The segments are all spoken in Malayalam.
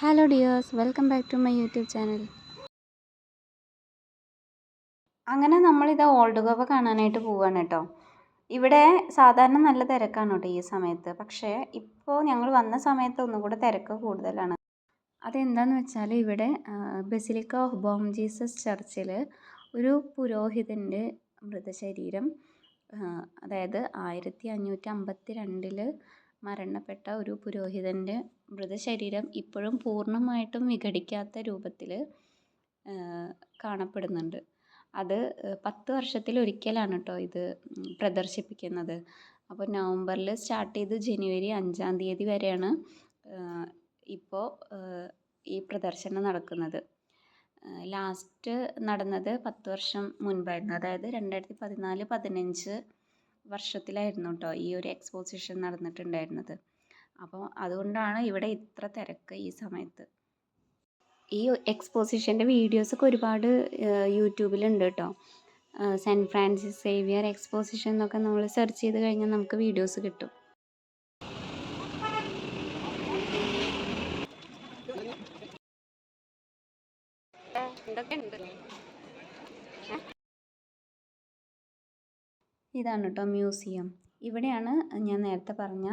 Hello dears welcome back to my YouTube channel അങ്ങനെ നമ്മളിത് ഓൾഡ് ഗോവ കാണാനായിട്ട് പോവുകയാണ് കേട്ടോ ഇവിടെ സാധാരണ നല്ല തിരക്കാണ് കേട്ടോ ഈ സമയത്ത്. പക്ഷേ ഇപ്പോൾ ഞങ്ങൾ വന്ന സമയത്ത് ഒന്നും കൂടെ തിരക്ക് കൂടുതലാണ്. അതെന്താന്ന് വെച്ചാൽ ഇവിടെ ബസിലിക്ക ഓഫ് ബോം ജീസസ് ചർച്ചിൽ ഒരു പുരോഹിതന്റെ മൃതശരീരം അതായത് ആയിരത്തി അഞ്ഞൂറ്റി അമ്പത്തി രണ്ടിൽ മരണപ്പെട്ട ഒരു പുരോഹിതന്റെ മൃതശരീരം ഇപ്പോഴും പൂർണമായിട്ടും വിഘടിക്കാത്ത രൂപത്തിൽ കാണപ്പെടുന്നുണ്ട്. അത് പത്ത് വർഷത്തിലൊരിക്കലാണ് കേട്ടോ ഇത് പ്രദർശിപ്പിക്കുന്നത്. അപ്പോൾ നവംബറിൽ സ്റ്റാർട്ട് ചെയ്ത് ജനുവരി അഞ്ചാം തീയതി വരെയാണ് ഇപ്പോൾ ഈ പ്രദർശനം നടക്കുന്നത്. ലാസ്റ്റ് നടന്നത് പത്ത് വർഷം മുൻപായിരുന്നു. അതായത് രണ്ടായിരത്തി പതിനാല് പതിനഞ്ച് വർഷത്തിലായിരുന്നു കേട്ടോ ഈ ഒരു എക്സ്പോസിഷൻ നടന്നിട്ടുണ്ടായിരുന്നത്. അപ്പോൾ അതുകൊണ്ടാണ് ഇവിടെ ഇത്ര തിരക്ക് ഈ സമയത്ത്. ഈ എക്സ്പോസിഷന്റെ വീഡിയോസൊക്കെ ഒരുപാട് യൂട്യൂബിലുണ്ട് കേട്ടോ സെന്റ് ഫ്രാൻസിസ് സേവിയർ എക്സ്പോസിഷൻ എന്നൊക്കെ നമ്മൾ സെർച്ച് ചെയ്ത് കഴിഞ്ഞാൽ നമുക്ക് വീഡിയോസ് കിട്ടും. ഇതാണ് കേട്ടോ മ്യൂസിയം. ഇവിടെയാണ് ഞാൻ നേരത്തെ പറഞ്ഞ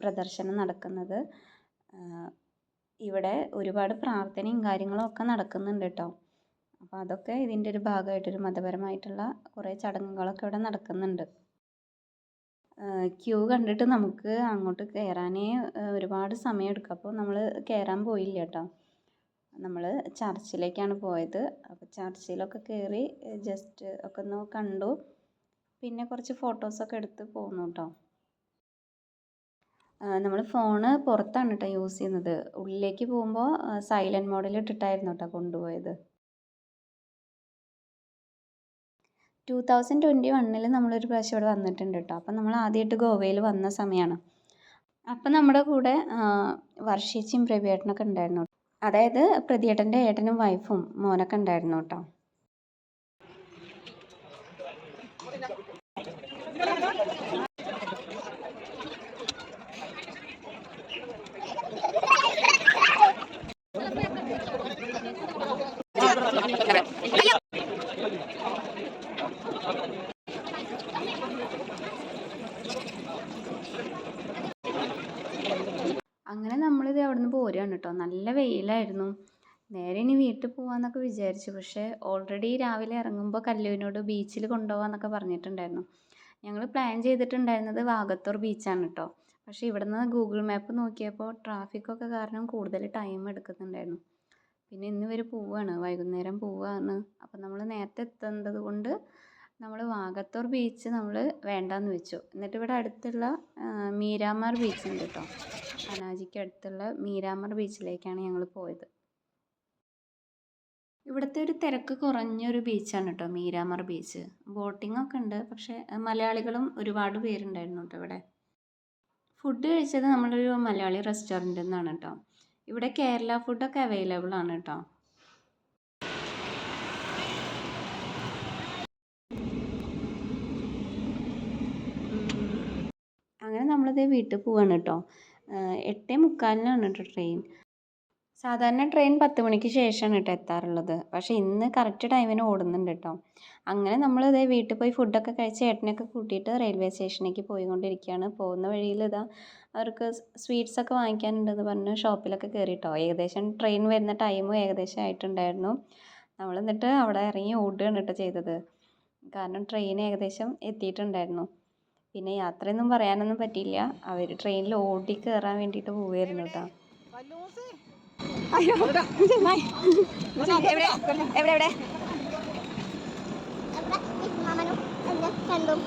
പ്രദർശനം നടക്കുന്നത്. ഇവിടെ ഒരുപാട് പ്രാർത്ഥനയും കാര്യങ്ങളും ഒക്കെ നടക്കുന്നുണ്ട് കേട്ടോ. അപ്പോൾ അതൊക്കെ ഇതിന്റെ ഒരു ഭാഗമായിട്ടൊരു മതപരമായിട്ടുള്ള കുറേ ചടങ്ങുകളൊക്കെ ഇവിടെ നടക്കുന്നുണ്ട്. ക്യൂ കണ്ടിട്ട് നമുക്ക് അങ്ങോട്ട് കയറാനേ ഒരുപാട് സമയമെടുക്കും. അപ്പോൾ നമ്മൾ കയറാൻ പോയില്ല കേട്ടോ. നമ്മൾ ചർച്ചിലേക്കാണ് പോയത്. അപ്പോൾ ചർച്ചിലൊക്കെ കയറി ജസ്റ്റ് ഒക്കെ ഒന്ന് കണ്ടു. പിന്നെ കുറച്ച് ഫോട്ടോസൊക്കെ എടുത്ത് പോന്നു കേട്ടോ നമ്മൾ ഫോണ് പുറത്താണ് കേട്ടോ യൂസ് ചെയ്യുന്നത്. ഉള്ളിലേക്ക് പോകുമ്പോൾ സൈലന്റ് മോഡിൽ ഇട്ടിട്ടായിരുന്നു കേട്ടോ കൊണ്ടുപോയത്. ടു തൗസൻഡ് ട്വന്റി വണ്ണിൽ നമ്മളൊരു പ്രാവശ്യം ഇവിടെ വന്നിട്ടുണ്ട് കേട്ടോ അപ്പം നമ്മൾ ആദ്യമായിട്ട് ഗോവയിൽ വന്ന സമയമാണ് അപ്പം നമ്മുടെ കൂടെ വർഷേച്ചിയും പ്രവിയേട്ടനൊക്കെ ഉണ്ടായിരുന്നു അതായത് പ്രതിയേട്ടന്റെ ഏട്ടനും വൈഫും മോനൊക്കെ ഉണ്ടായിരുന്നു കേട്ടോ അങ്ങനെ നമ്മളിത് അവിടെ നിന്ന് പോരുകയാണ് കേട്ടോ നല്ല വെയിലായിരുന്നു നേരെ ഇനി വീട്ടിൽ പോകാമെന്നൊക്കെ വിചാരിച്ചു. പക്ഷേ ഓൾറെഡി രാവിലെ ഇറങ്ങുമ്പോൾ കല്ലൂരിനോട് ബീച്ചിൽ കൊണ്ടുപോകാമെന്നൊക്കെ പറഞ്ഞിട്ടുണ്ടായിരുന്നു. ഞങ്ങൾ പ്ലാൻ ചെയ്തിട്ടുണ്ടായിരുന്നത് വാഗത്തൂർ ബീച്ചാണ് കേട്ടോ പക്ഷേ ഇവിടുന്ന് ഗൂഗിൾ മാപ്പ് നോക്കിയപ്പോൾ ട്രാഫിക്കൊക്കെ കാരണം കൂടുതൽ ടൈം എടുക്കുന്നുണ്ടായിരുന്നു. പിന്നെ ഇന്ന് ഇവർ പോവുകയാണ് വൈകുന്നേരം പോവുകയാണ് അപ്പം നമ്മൾ നേരത്തെ എത്തേണ്ടത് കൊണ്ട് നമ്മൾ വാഗത്തൂർ ബീച്ച് നമ്മൾ വേണ്ടാന്ന് വെച്ചു. എന്നിട്ട് ഇവിടെ അടുത്തുള്ള മീരാമാർ ബീച്ച് ഉണ്ട് കേട്ടോ പനാജിക്ക് അടുത്തുള്ള മീരാമാർ ബീച്ചിലേക്കാണ് ഞങ്ങൾ പോയത്. ഇവിടുത്തെ ഒരു തിരക്ക് കുറഞ്ഞൊരു ബീച്ചാണ് കേട്ടോ മീരാമർ ബീച്ച് ബോട്ടിംഗ് ഒക്കെ ഉണ്ട് പക്ഷേ മലയാളികളും ഒരുപാട് പേരുണ്ടായിരുന്നു കേട്ടോ ഇവിടെ. ഫുഡ് കഴിച്ചത് നമ്മളൊരു മലയാളി റെസ്റ്റോറന്റിൽ നിന്നാണ് കേട്ടോ ഇവിടെ കേരള ഫുഡൊക്കെ അവൈലബിൾ ആണ് കേട്ടോ അങ്ങനെ നമ്മളിത് വീട്ടിൽ പോവാണ് കേട്ടോ എട്ടേ മുക്കാലിനാണ് കേട്ടോ ട്രെയിൻ സാധാരണ ട്രെയിൻ പത്ത് മണിക്ക് ശേഷമാണ് കേട്ടോ എത്താറുള്ളത്. പക്ഷേ ഇന്ന് കറക്റ്റ് ടൈമിന് ഓടുന്നുണ്ട് കേട്ടോ അങ്ങനെ നമ്മൾ ഇതേ വീട്ടിൽ പോയി ഫുഡൊക്കെ കഴിച്ച് ഏട്ടനെയൊക്കെ കൂട്ടിയിട്ട് റെയിൽവേ സ്റ്റേഷനിലേക്ക് പോയിക്കൊണ്ടിരിക്കുകയാണ്. പോകുന്ന വഴിയിൽ ഇതാ അവർക്ക് സ്വീറ്റ്സൊക്കെ വാങ്ങിക്കാനുണ്ടെന്ന് പറഞ്ഞ് ഷോപ്പിലൊക്കെ കയറിയിട്ടോ ഏകദേശം ട്രെയിൻ വരുന്ന ടൈമും ഏകദേശം ആയിട്ടുണ്ടായിരുന്നു. നമ്മൾ എന്നിട്ട് അവിടെ ഇറങ്ങി ഓടുകയാണ് കേട്ടോ ചെയ്തത്. കാരണം ട്രെയിൻ ഏകദേശം എത്തിയിട്ടുണ്ടായിരുന്നു. പിന്നെ യാത്രയൊന്നും പറയാനൊന്നും പറ്റിയില്ല. അവർ ട്രെയിനിൽ ഓടി കയറാൻ വേണ്ടിയിട്ട് പോവുമായിരുന്നു കേട്ടോ അയ്യോ എവിടെ എവിടെ എവിടെ മാമനും എന്റെ ഫ്രണ്ടും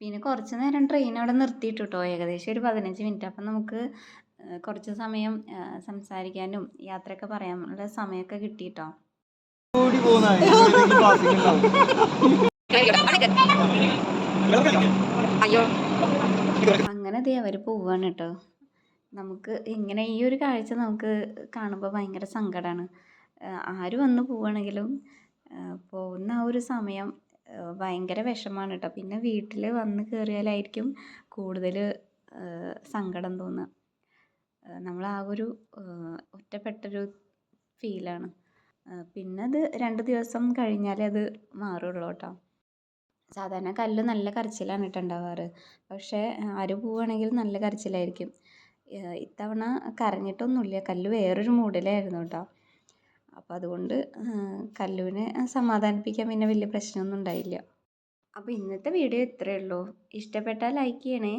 പിന്നെ കുറച്ച് നേരം ട്രെയിൻ അവിടെ നിർത്തിയിട്ടു കേട്ടോ ഏകദേശം ഒരു പതിനഞ്ച് മിനിറ്റ് അപ്പം നമുക്ക് കുറച്ച് സമയം സംസാരിക്കാനും യാത്രയൊക്കെ പറയാനുള്ള സമയമൊക്കെ കിട്ടിയിട്ടോ. അങ്ങനെ ദേ അവർ പോവാണ് കേട്ടോ നമുക്ക് ഇങ്ങനെ ഈ ഒരു കാഴ്ച നമുക്ക് കാണുമ്പോൾ ഭയങ്കര സങ്കടമാണ് ആര് വന്ന് പോവുകയാണെങ്കിലും പോകുന്ന ആ ഒരു സമയം ഭയങ്കര വിഷമമാണ് കേട്ടോ പിന്നെ വീട്ടിൽ വന്ന് കയറിയാലായിരിക്കും കൂടുതൽ സങ്കടം തോന്നുക നമ്മൾ ആ ഒരു ഒറ്റപ്പെട്ടൊരു ഫീലാണ്. പിന്നെ അത് രണ്ട് ദിവസം കഴിഞ്ഞാലേ അത് മാറുള്ളൂ കേട്ടോ സാധാരണ കല്ല് നല്ല കരച്ചിലാണ് കേട്ടോ ഉണ്ടാവാറ് പക്ഷേ ആര് പോവുകയാണെങ്കിൽ നല്ല കരച്ചിലായിരിക്കും. ഇത്തവണ കരഞ്ഞിട്ടൊന്നുമില്ല കല്ല് വേറൊരു മൂഡിലായിരുന്നു കേട്ടോ അപ്പോൾ അതുകൊണ്ട് കല്ലുവിനെ സമാധാനിപ്പിക്കാൻ പിന്നെ വലിയ പ്രശ്നമൊന്നും ഉണ്ടായില്ല. അപ്പോൾ ഇന്നത്തെ വീഡിയോ ഇത്രയേ ഉള്ളൂ. ഇഷ്ടപ്പെട്ടാൽ ലൈക്ക് ചെയ്യണേ.